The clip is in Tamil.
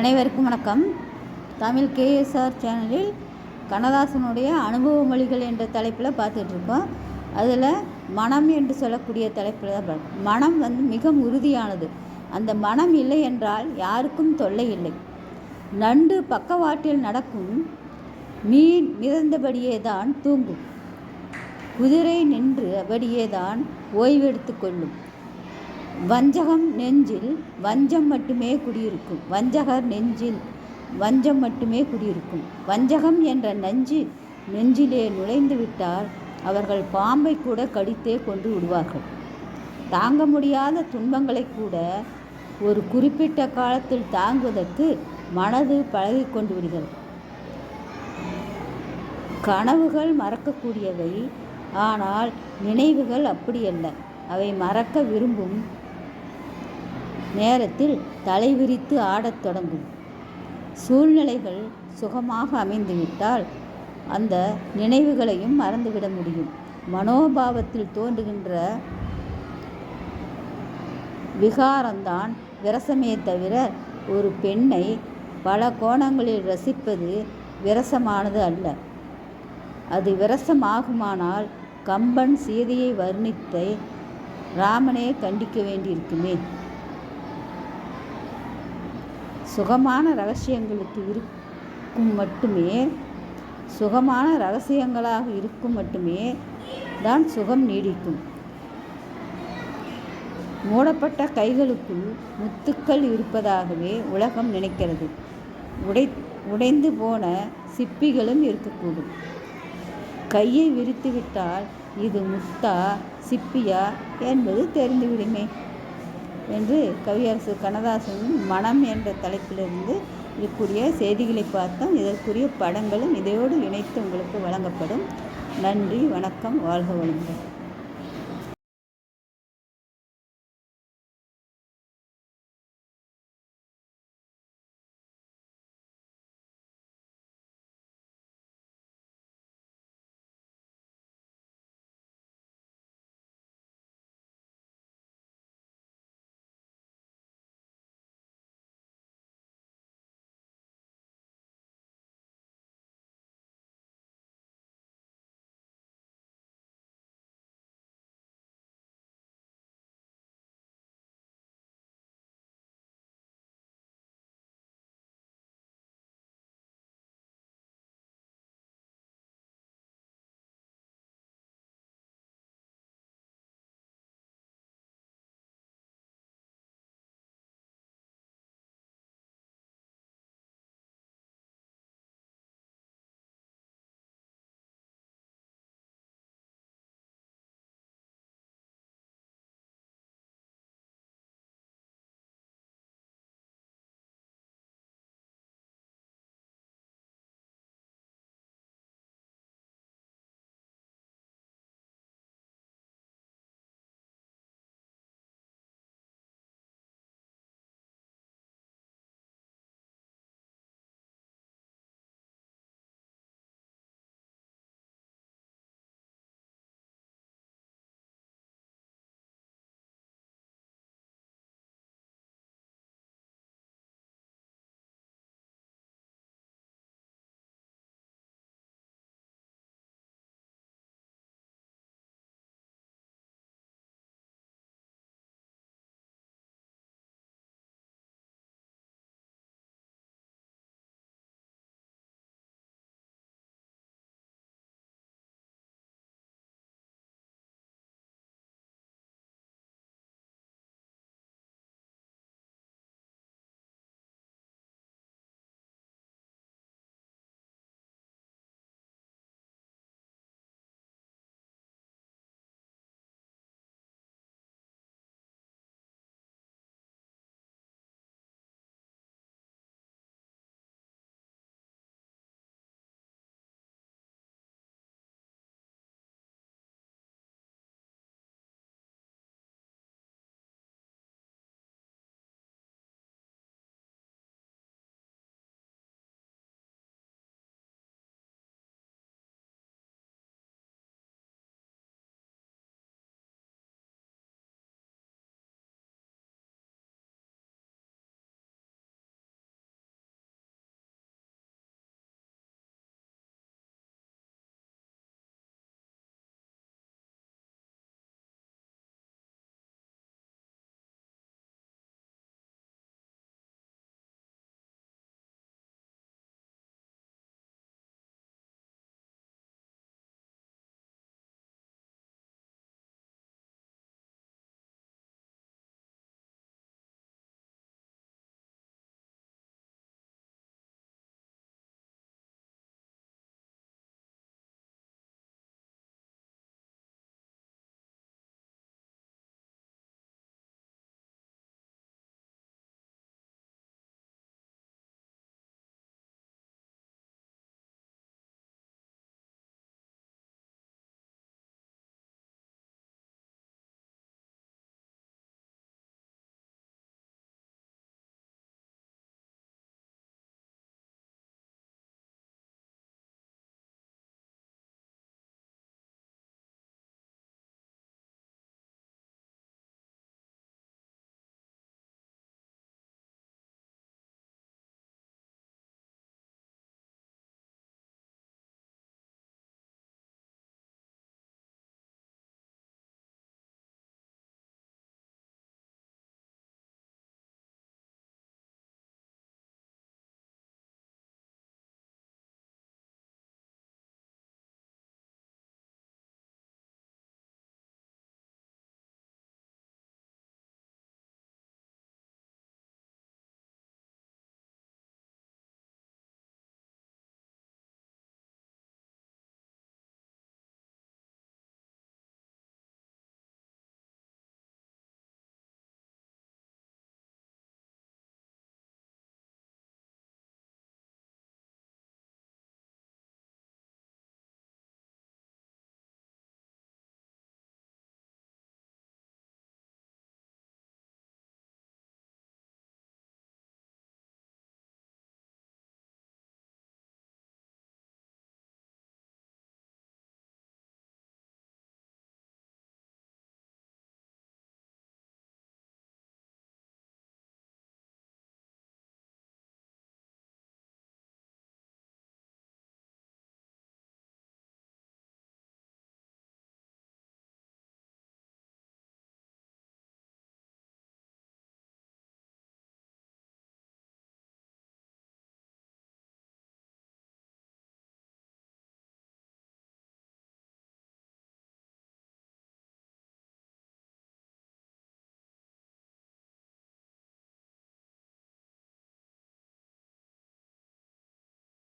அனைவருக்கும் வணக்கம். தமிழ் கேஎஸ்ஆர் சேனலில் கண்ணதாசனுடைய அனுபவ மொழிகள் என்ற தலைப்பில் பார்த்துட்ருக்கோம். அதில் மனம் என்று சொல்லக்கூடிய தலைப்பில் தான் மனம் வந்து மிக உறுதியானது. அந்த மனம் இல்லை என்றால் யாருக்கும் தொல்லை இல்லை. நண்டு பக்கவாட்டில் நடக்கும் மீன் மிதந்தபடியே தான் தூங்கும். குதிரை நின்று அப்படியே தான் ஓய்வெடுத்து கொள்ளும். வஞ்சகம் நெஞ்சில் வஞ்சம் மட்டுமே குடியிருக்கும். வஞ்சகர் நெஞ்சில் வஞ்சம் மட்டுமே குடியிருக்கும். வஞ்சகம் என்ற நஞ்சு நெஞ்சிலே நுழைந்து விட்டால் அவர்கள் பாம்பை கூட கடித்தே கொண்டு விடுவார்கள். தாங்க முடியாத துன்பங்களை கூட ஒரு குறிப்பிட்ட காலத்தில் தாங்குவதற்கு மனது பழகி கொண்டு விடுகிறது. கனவுகள் மறக்கக்கூடியவை ஆனால் நினைவுகள் அப்படியல்ல. அவை மறக்க விரும்பும் நேரத்தில் தலை விரித்து ஆடத் தொடங்கும். சூழ்நிலைகள் சுகமாக அமைந்துவிட்டால் அந்த நினைவுகளையும் மறந்துவிட முடியும். மனோபாவத்தில் தோன்றுகின்ற விகாரம்தான் விரசமே தவிர ஒரு பெண்ணை பல கோணங்களில் ரசிப்பது விரசமானது அல்ல. அது விரசமாகுமானால் கம்பன் சீதையை வர்ணித்தை ராமனே கண்டிக்க வேண்டியிருக்குமே. சுகமான ரகசியங்களுக்கு இருக்கும் மட்டுமே சுகமான ரகசியங்களாக இருக்கும் மட்டுமே தான் சுகம் நீடிக்கும். மூடப்பட்ட கைகளுக்குள் முத்துக்கள் இருப்பதாகவே உலகம் நினைக்கிறது. உடை உடைந்து போன சிப்பிகளும் இருக்கக்கூடும். கையை விரித்துவிட்டால் இது முத்தா சிப்பியா என்பது தெரிந்துவிடுமே. என்று கவியரசு கண்ணதாசன் மனம் என்ற தலைப்பிலிருந்து இருக்கக்கூடிய செய்திகளை பார்த்தோம் இதற்குரிய படங்களும் இதையோடு இணைத்து உங்களுக்கு வழங்கப்படும். நன்றி வணக்கம் வாழ்க வளமுடன்.